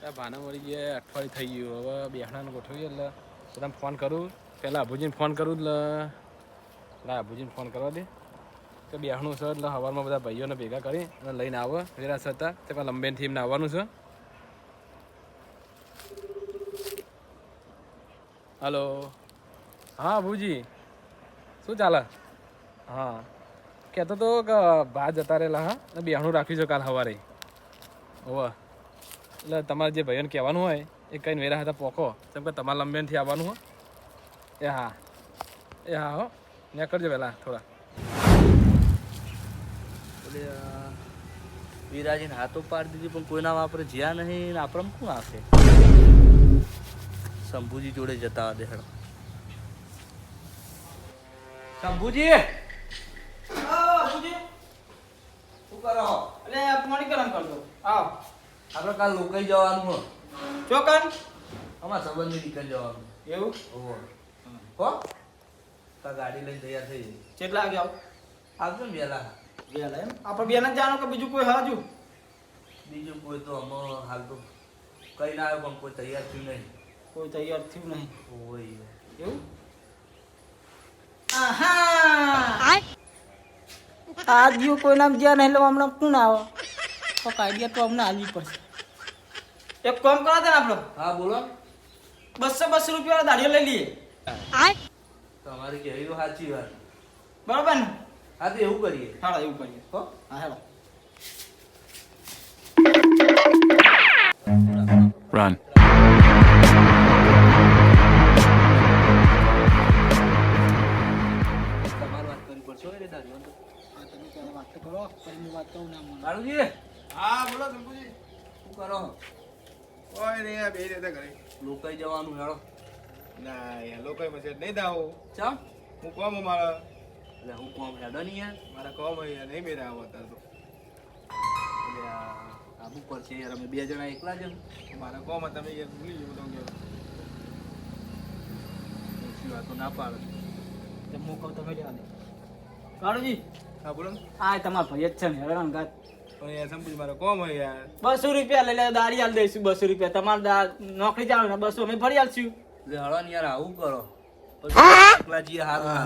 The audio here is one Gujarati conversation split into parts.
ભાના મળી ગયા, અઠવાડિયું થઈ ગયું. હવે બેહણાને ગોઠવીએ એટલે તમે ફોન કરું. પહેલાં આભુજીને ફોન કરું એટલે પેલા આભુજીને ફોન કરવા દે. તો બેહણું છે એટલે સવારમાં બધા ભાઈઓને ભેગા કરી અને લઈને આવો. વેરા હતા તે પેલા લંબેનથી એમને આવવાનું છે. હલો. હા અભુજી શું ચાલે? હા. કહેતો તો કે ભા જતા રહેલા હા. બેહણું રાખ્યું છે કાલ સવારે. હોવા. એટલે તમારે જે ભાઈઓને કહેવાનું હોય એ કઈ વેરા હતા પોખો જેમ કે તમારા લંબેનથી આવવાનું હોય એ હા. એ હા હો. ત્યાં કરજો પહેલાં થોડા. વિરાજીને હાથો પાડી દીધી પણ કોઈના વાપરે જ્યાં નહીં આપણે કોણ આપે શંભુજી જોડે જતા દે હેડો શંભુજી શું કરો એટલે પાણી ગરમ કરજો આવ આપણે કાલ લોકાઈ જવાનું હો. ચોકન? અમારા સંબંધની દીકરી જવાનું. એવું? ઓહો. હો? તા ગાડી લઈને તૈયાર થઈ જઈ કેટલા વાગે આવ? આવજો ને વહેલા. વેલા એમ? આપણે બેન જ જાણો કે બીજું કોઈ હાજુ? બીજું કોઈ તો અમે હાલ તો કઈ ના આવ્યો પણ કોઈ તૈયાર થયું નહીં. કોઈ તૈયાર થયું નહીં. ઓય એવું? આહા! આ દિયો કોઈ નામ જ્યાં નહીં એટલે હમણાં કોણ આવે? તો આઈડિયા તો અમને આલવી પડશે. એક કામ કરો ને આપણે. હા બોલો. બસો બસો રૂપિયા દાડીઓ લઈ લઈએ. તમારી કહેવી તો સાચી વાત. બરોબર ને? હા તો એવું કરીએ. હા એવું કરીએ. હો. હા હેલો. રન કોઈ નહીં આ બે રહેતા ઘરે. લોકાઈ જવાનું હેડો. ના યાર લોકો મસેજ નહીં દાવો ચમ? હું કોમ મારા? એટલે હું કોમ હેડો નહીં યાર. મારા કોમ અહીંયા નહીં મેરા આવો અત્યારે તો. એટલે આ આબુ છે યાર અમે બે જણા એકલા જ. મારા કોમ તમે યાર ભૂલી ગયો તો ગયો ઓછી વાતો ના પાડો. તો હું કહું તમે લેવા દે. કાળુજી. હા બોલો. આ તમારા ભાઈ જ છે ને હેરાન ગાત બસો રૂપિયા લઈ લે દાડી આલ દઈશું બસો રૂપિયા. તમારે નોકરી ચાલુ ને બસો અમે ફરી આલશું. એટલે હળો ને યાર આવું કરો.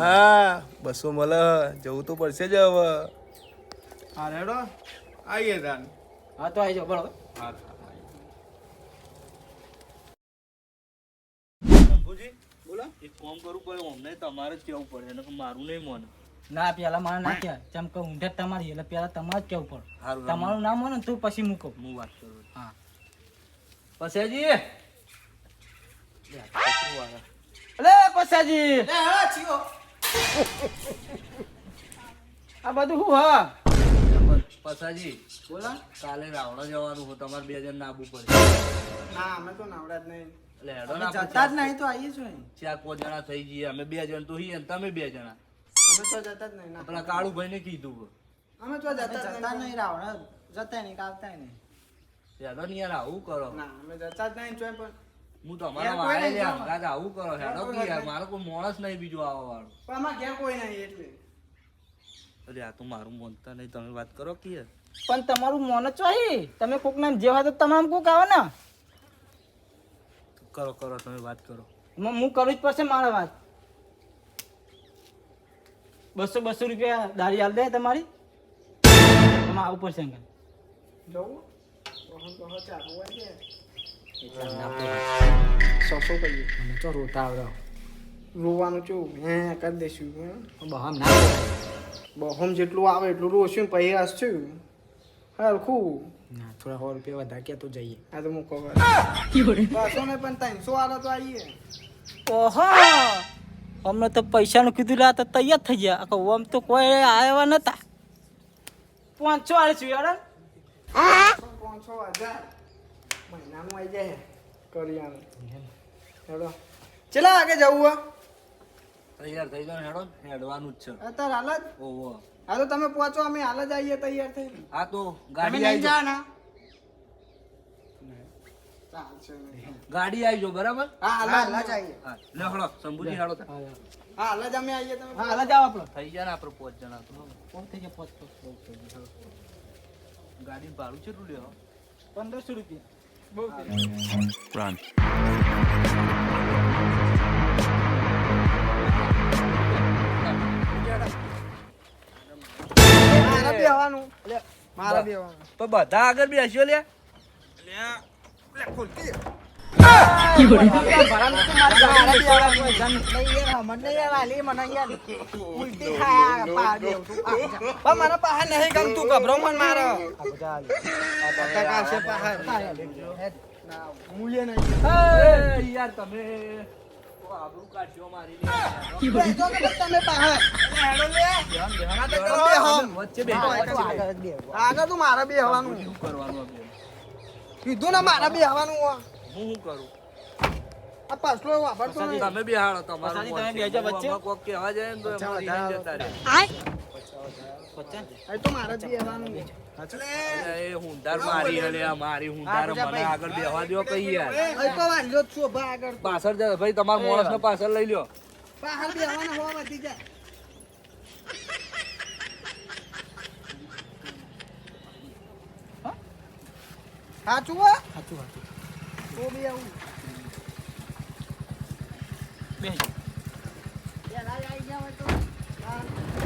હા? બસો મળે જવું તો પડશે જ હવે. હા રેડો આવીએ તાન. હા તો આવી જાઓ બરોબર હા બોલો. એક કામ કરવું પડે અમને તમારે જ કેવું પડે એને મારું નહીં મોને. ના પેલા મારે ના કહેવાય. જેમ કે ઊંધે જ તમારી એટલે પેલા તમારે જ કેવું પડે. તમારું નામ હોય ને તો પછી મૂકો. હું વાત કરું. હા. પછેજી અલે પસાજી. આ બધું શું હા. પસાજી બોલા. કાલે રાવણા જવાનું હોય તમારે બે જણ નાબુ પડે. ના અમે તો નાવડા જ નહીં. એટલે જતા જ નહીં તો આવીએ છું ચાર પાંચ જણા થઈ જઈએ. અમે બે જણ તો હીએ તમે બે જણા. અમે તો જતા જ નહીં પેલા કાળુભાઈ ને કીધું અમે તો જતા જ નહીં રાવણા જતા નહીં આવતા નહીં. હેડો ને યાર આવું કરો. ના અમે જતા જ નહીં ચોય પણ હું તમારા વાળે નહીં યાર આવું કરો હેડો કોઈ કે યાર મારો કોઈ માણસ નહીં બીજું આવવા વાળું. પણ અમારે ઘેર કોઈ નહીં એટલે. અરે આ તો મારું મનતા નહીં તમે વાત કરો કે પણ તમારું મોન જ ચોહી તમે કોક નામ જેવા તો તમામ કોક આવો ને. કરો કરો તમે વાત કરો. એમાં હું કરવી જ પડશે મારા વાત. બસો બસો રૂપિયા દાડી હાલ દે તમારી. તમારે આવું પડશે અંકલ. મને તો રોતા આવડો. રોવાનું હે કરી દઈશું. બહામ ના બહોમ જેટલું આવે એટલું રોશું પછી હસશું હરખું. ના થોડા સો રૂપિયા વધારે કે તો જઈએ. આ તો ખબર બસો ને પણ ત્રણસો વાળા તો આવીએ ઓહો! અમને તો પૈસાનું કીધું લા તો તૈયાર થઈ ગયા. આખો ઓમ તો કોઈ આવ્યા નતા. પાંચસો આવીશું યાર પાંચસો હજાર મહિનાનું આવી જાય કરિયાનું હેડો ચલા આગળ જવું હો. તૈયાર થઈ જાઓ હેડો. હેડવાનું જ છે. અત્યારે હાલ જ? ઓહો. હા તો તમે પહોંચો અમે હાલ જ આવીએ તૈયાર થઈ હા તો ગાડી આવી ચાલશે નહીં. ગાડી આવી જો બરાબર? હા હાલ જ આવીએ હા લે હળો શંભુજી હેડો હા હાલ. જ અમે આવીએ તમે હા હાલ જાવ આપણો. થઈ જાય ને આપણો પાંચ જણા તો. કોણ થઈ જાય પાંચ પાંચ ગાડી ભાડું કેટલું લ્યો? પંદરસો રૂપિયા. Run. બી આવવાનું મારા બી આવવાનું પણ બધા આગળ બેસ્યો લે મને નહીં ગમતું ગભરો મન મારે. યાર તમે આગળ તું મારે બે હવાનું કરવાનું? કીધું ને મારે બેહવાનું હો. હું શું કરું? આ પાછલો વાપરતો નહીં. તમે બેહાડો તમારું તમે. બેહજો વચ્ચે. કોક કહેવા જાય ને તો જતા રહે. એ તો મારે અલે, એ મારી આ મારી હુંડાર મને આગળ બેહવા દ્યો કઈ યાર. એ તો વાંધો જ છું ભા આગળ પાછળ જા ભાઈ તમારા માણસ ને પાછળ લઈ લ્યો. પાછળ બેહવાના હોવા વધી જાય. સાચું હા. સાચું સાચું. તો બી આવું. બે આઈ ગયા હોય તો.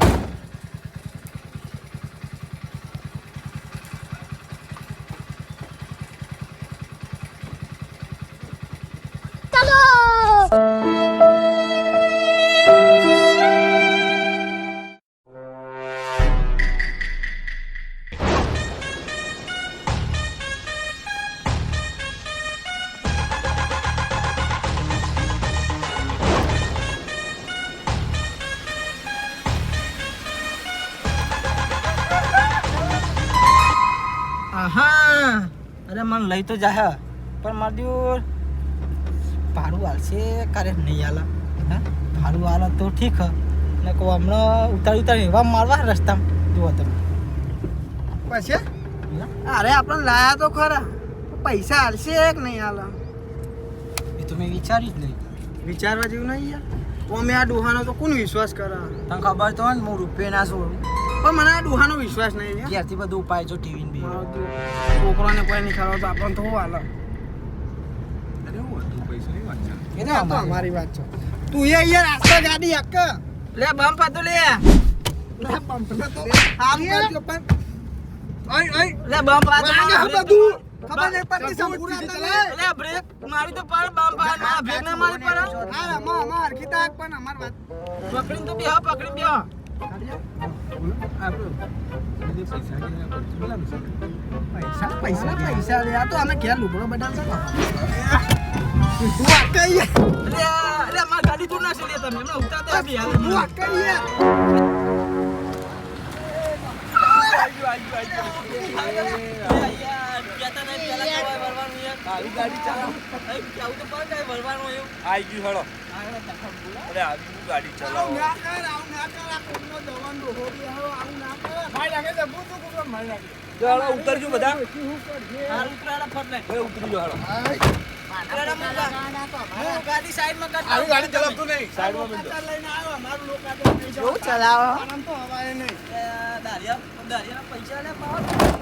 અરે મને લઈ તો જાહે. પણ માર દિવસ ભાડું હાલશે કારે નહીં આલા. હા? ભાડું હાલે તો ઠીક હ. ને કહું હમણાં ઉતારી ઉતારી એવા મારવા રસ્તામાં. જુઓ તમે. પછી? અરે આપણે લાયા તો ખરા. પૈસા હાલશે કે નહીં આલા? એ તો મેં વિચાર્યું જ નહીં. વિચારવા જેવું નહીં યાર. તો અમે આ ડોહાનો તો કોણ વિશ્વાસ કરે? તને ખબર તો હોય ને હું રૂપિયા ના છોડું. પણ મને આ ડોહાનો વિશ્વાસ નહીં યાર ઘેરથી બધું ઉપાય જો ટીવી ને બી છોકરાને કોઈ નહીં ખરાબ તો આપણને તો હાલ. એ આ તો અમારી. વાત છે. તું એ યાર આસ્તા ગાડી હક્ક લે બમ પાતો લે. લે પંપને તો હારું કરજો પણ ઓય ઓય લે બમ પાતો વાગે બધું ખબર નહીં પડતી સંપૂર્ણ તને લે બ્રેક મારી તો પર મારા બ્રેક ના મારી પર હા. અમાર અમાર હરખી પણ અમાર વાત. પકડીને તો બેહો પકડીને બેહો. પૈસા પૈસા પૈસા આ તો અમે ઘેર લુગડો બદલશે તું વાત કઈ અરે અરે માર ગાડી તું ના લે તમે હમણાં તું આવી ગાડી ચલાવો આઈ ગયું હેડો. અરે આવી હું ગાડી આવું ચલાવો ના કર આવું ના કર આ કોઈનો જવાન બી હારો આવું ના કર. ભાઈ લાગે છે હું તું કોકરો મારી લાગે જો હેડો ઉતરજો બધા. શું કરજે ભાઈ ઉતરી જો હેડો. ગાડી સાઈડમાં કાઢ આવી ગાડી ચલાવતું નહીં. સાઈડમાં કાતર લઈને આવ્યો અમારું લોક આ તો કેવું ચલાવો? આનંદ તો હવાય નહીં. દારિયા દારિયા પૈસા લે પાવ.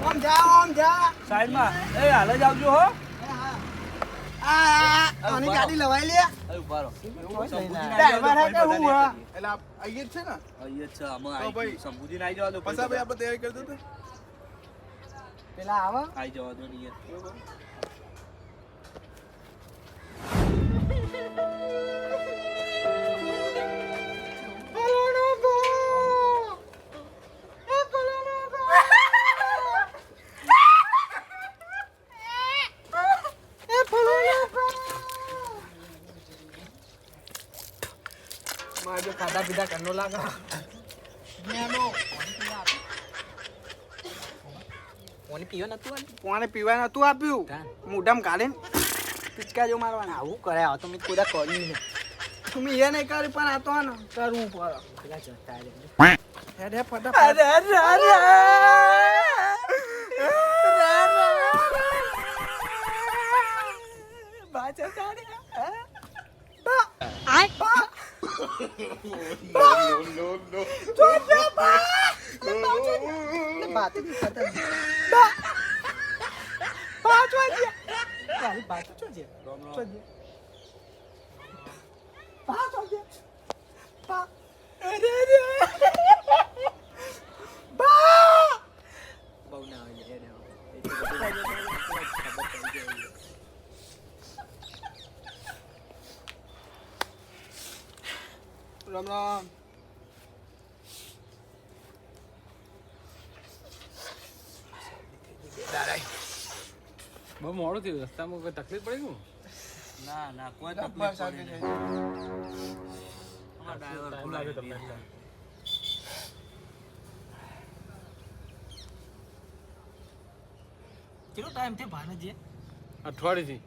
આમ જા આમ જા. સાઈડમાં. એ હાલ જ આવજો હો. આ આની ગાડી લવાઈ લે. એ ડ્રાઈવર હે કે હું હા. એટલે આ છે ને? અહીંયા છે આમાં આઈ ભાઈ. ગયું સંબુજીને જવા દો પાછા ભાઈ આપણે તૈયારી કરી દો પેલા આવો. આઈ જવા દો નિયત. મારે જો ખાધા પીધા કરનો લાગે. પાણી પીવા નતું પાણી પીવા નતું આપ્યું? મોઢામાં કાઢીને પિચકા જો મારવાના. આવું કરે આવતો તો મેં કોઈ દા કર્યું નહીં. તમે એ નહીં કરી પણ આ તો ને કરવું પડે. પેલા જતા રે હેડ હે ફટાફટ બાત બી ખતમ પાંચ વાગ્યા વાલી બાજુ શું છે રામ રામ. શું છે પા શું છે પા અરે રે બા બહુ ના આવે છે એને રામ રામ બહુ મોડું થયું. રસ્તામાં કોઈ તકલીફ પડી ગયું ના ના કોઈ બસ તકલીફ શાંતિ પડી થઈ નહીં. અમારા driver ટાઈમ full લાગે આવી તમને? ગયા. કેટલો ટાઈમ થયો ભાને જે અઠવાડિયેથી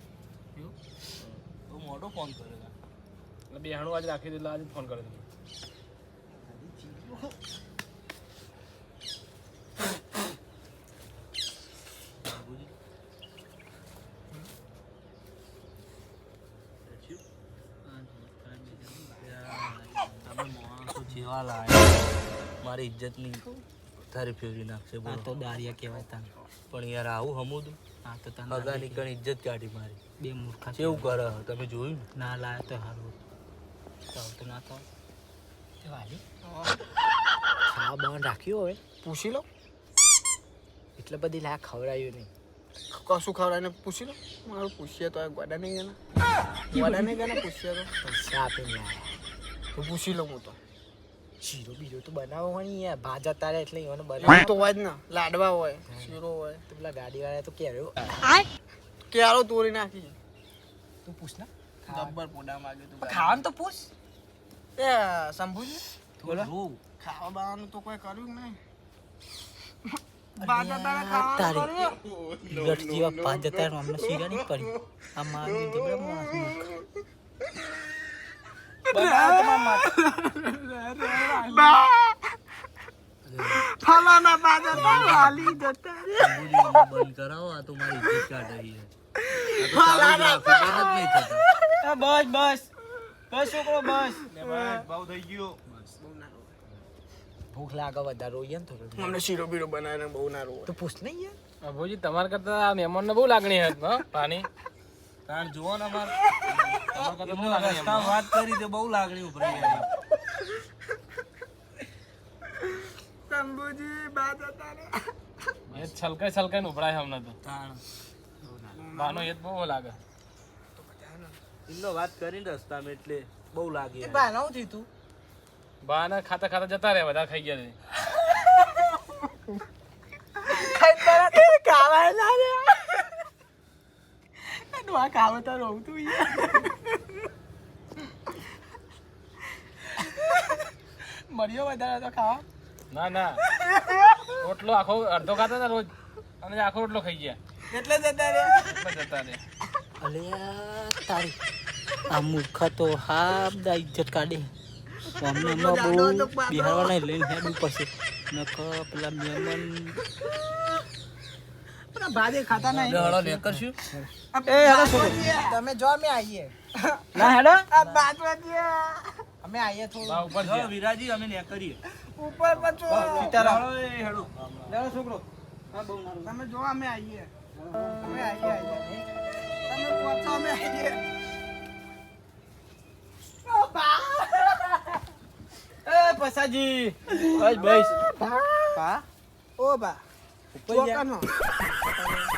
તો મોટો ફોન કર્યો. એટલે બેહાણું આજે રાખી દીધું આજે ફોન કર્યો જેવા લાયા મારી ઇજ્જતની તારી ફેરવી નાખશે આ તો દારિયા કહેવાય તને. પણ યાર આવું હમુદું આ તો તને હગાની કણ ઇજ્જત કાઢી મારી. બે મૂર્ખા કેવું કરે તમે જોયું ના? લાયા તો સારું તો તો ના તો વાલી. ખાવા બાવા રાખ્યું હવે. પૂછી લો. એટલે બધી લાયા ખવડાયું નહીં. કશું ખવડાવીને પૂછી લો. મારું પૂછીએ તો ગોડા નહીં ગયા ગોડા નહીં ગયા પૂછીએ તો. પૈસા આપીને લાયા તો પૂછી લઉં હું તો. શીરો બીજો તો બનાવો હોય ને યાર. ભાજા તારે એટલે એને એવું બનાવ તો હોય જ ને. લાડવા હોય શીરો હોય. તો પેલા ગાડી વાળા તો કેરો કેરો તોડી નાખી. તું પૂછ ના. ગબ્બર પોડા માગે તું ખાવાનું તો પૂછ. એ શંભુજી બોલો. ખાવા બાવાનું તો કોઈ કર્યું નહીં. મારી. ફલાના બાજા તારે હાલી જતા બંધ કરાવો આ તો ઇજ્જત કાઢે છે. બસ બસ. બસ છોકરો? બસ. ભાવ થઈ ગયો. ભૂખ લાગે વધારે હોય ને થોડું અમને શીરો બીરો બનાવીને બહુ ના રોવે. તો પૂછ નહીં યાર. અભોજી તમાર કરતા આ મહેમાનને બહુ લાગણી હતી હો પાણી તાણ જુઓ ને અમાર. બહુ વાત કરી તો બહુ લાગણી ઉભરી આવી બાદ હતા ને એ છલકાઈ છલકાઈને ઉભરાય હમણાં તો. તાણ. બાનો એ જ બહુ લાગે. એમનો વાત કરીને રસ્તામાં એટલે બહુ લાગી બાના નવું થયું તું? બાને ખાતા ખાતા જતા રહ્યા વધારે ખાઈ ગયા રે મર્યો વધારે તો ખાવા? ના ના. રોટલો આખો અડધો ખાતા રોજ. અને આખો રોટલો ખાઈ ગયા. એટલે જતા રે જતા રહે અલ્યા તારી. આ મૂર્ખા તો હા બધા ઇજ્જત કાઢે. અમને બહુ બિહારવાના લઈને હેડવું પડશે નકર પેલા મહેમાન ભાજે ખાતા નહીં. એ હેડો તમે જો અમે આવીએ ના હેડો. આ બાજુ અમે આવીએ થોડું. ઉપર જો વિરાજી અમે કરીએ ઉપર પછો સીતારામ હેડો હેડો છોકરો હા બહુ નાનું તમે જો અમે આવીએ અમે આવીએ આવીએ તમે પહોંચો અમે આવીએ એ પસાજી બસ બસ બા ઉપર જા. ચોકાનો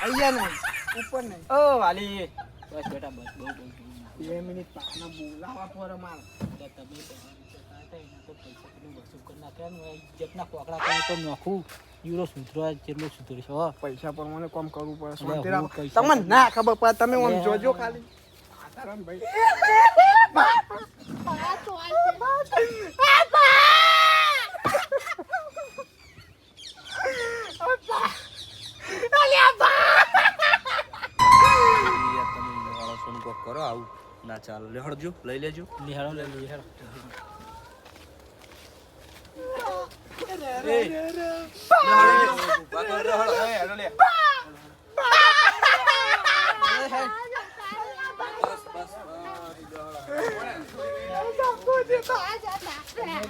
નહીં ઉપર નહીં ઓ વાલી બસ બેટા બસ બહુ બહુ બે મિનિટ પાના બોલાવા પર મારા તમે તો પૈસા તમે વસૂલ કરી નાખ્યા ઇજ્જતના કોકડા કરી તો નોખું. યુરો સુધરવા જેટલું સુધરીશ હો. પૈસા પર મને કોમ કરવું પડે તમને ના ખબર પડે તમે આમ જોજો ખાલી. સાધારણ ભાઈ. યાર તમે વાળા કરો આવું. ના ચાલો. લે હળજો લઈ લેજો. લિહાડો લે લિહાડો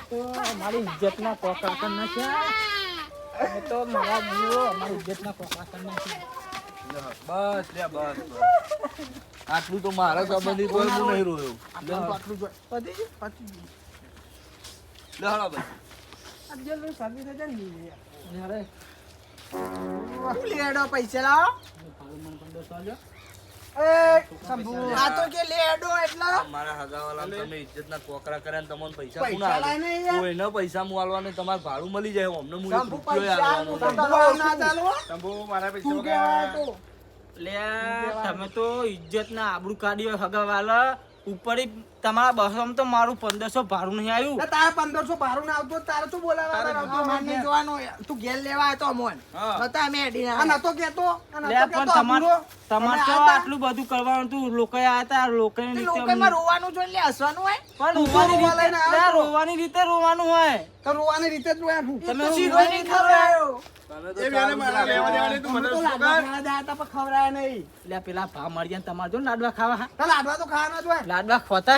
તો અમારી ઇજ્જતના કોકડા કરી નાખ્યા અમે તો મારા જીવો અમારી ઇજ્જતના કોકડા કરી નાખ્યા બસ લે બસ બસ. આટલું તો મારા સંબંધી કોઈ હું નહીં રોયો આટલું તો આટલું જોઈ. પતી ગયું? પતી ગયું. લે હળો ભાઈ લેડો પૈસા લાવો? એ, આ તો કે લેડો એટલે મારા હગાવાલા તમે ઇજ્જતના કોકરા કર્યા ને તમને પૈસા કોણ આવે કોઈ ને. કોઈને પૈસા હું આલવા નહીં તમારે ભાડું મળી જાય અમને હું એક શંભુ રૂપિયો પૈસા આલવાનો આલું તો નહીં. તમે ના ચાલો. શંભુ મારા પૈસા? લે તમે તો ઇજ્જત ના આબરૂ કાઢ્યો હગાવાલા ઉપર તમારા બસો તો મારું પંદરસો ભાડું નહીં આવ્યું. એટલે તારે પંદરસો ભાડું ના આવતું હોય તો તારે શું બોલાવવા જોવાનું. તું ઘેર લેવા આવ્યો તો અમોન. હા. અમે એડી ના. નતો પણ તમારે તમારે તો આટલું બધું કરવાનું હતું. લોકો આયા હતા લોકો તે લોકોમાં રોવાનું જોઈ લે હસવાનું હોય. પણ રોવાની. રોવાની રીતે રોવાનું હોય. તો રોવાની રીતે જ રોવાનું તમે સીધો નહીં ખવડાયો. તો તું તો. લાડવા કર? ખાવા ગયા હતા પણ ખવડાયા નહીં. પેલા ભા મરી ગયા તમારે લાડવા ખાવા હા. તો લાડવા તો ખાવાના હોય. લાડવા ખોતા